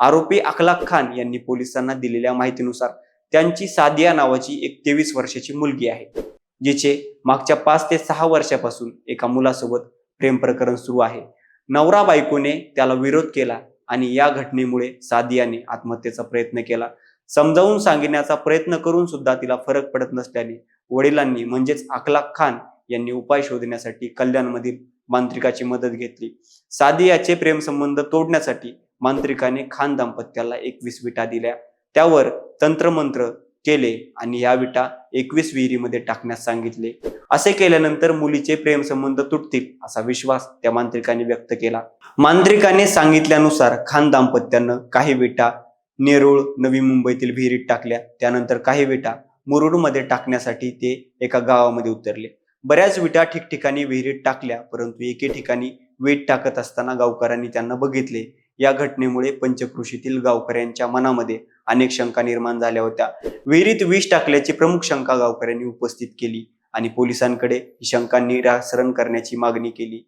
आरोपी अखलाक खान यांनी पोलिसांना दिलेल्या माहितीनुसार त्यांची सादिया नावाची एक तेवीस वर्षाची मुलगी आहे जिचे मागच्या पाच ते सहा वर्षापासून एका मुलासोबत प्रेम प्रकरण सुरू आहे. नवरा बायकोने त्याला विरोध केला आणि या घटनेमुळे सादियाने आत्महत्येचा प्रयत्न केला. समजावून सांगण्याचा प्रयत्न करून सुद्धा तिला फरक पडत नसल्याने वडिलांनी म्हणजेच अखलाक खान यांनी उपाय शोधण्यासाठी कल्याणमधील मांत्रिकाची मदत घेतली. सादियाचे प्रेमसंबंध तोडण्यासाठी मांत्रिकाने खान दाम्पत्याला एकवीस विटा दिल्या. त्यावर तंत्रमंत्र केले आणि या विटा एकवीस विहिरीमध्ये टाकण्यास सांगितले. असे केल्यानंतर मुलीचे प्रेमसंबंध तुटतील असा विश्वास त्या मांत्रिकाने व्यक्त केला. मांत्रिकाने सांगितल्यानुसार खान दाम्पत्यानं काही विटा नेरूळ नवी मुंबईतील विहिरीत टाकल्या. त्यानंतर काही विटा मुरुडमध्ये टाकण्यासाठी ते एका गावामध्ये उतरले. बऱ्याच विटा ठिकठिकाणी विहिरीत टाकल्या परंतु एके ठिकाणी वीट टाकत असताना गावकऱ्यांनी त्यांना बघितले या घटनेमुळे पंचकृषीतील गावकऱ्यांच्या मनामध्ये अनेक शंका निर्माण झाल्या होत्या. विहिरीत विष टाकल्याची प्रमुख शंका गावकऱ्यांनी उपस्थित केली आणि पोलिसांकडे ही शंका निरासरण करण्याची मागणी केली.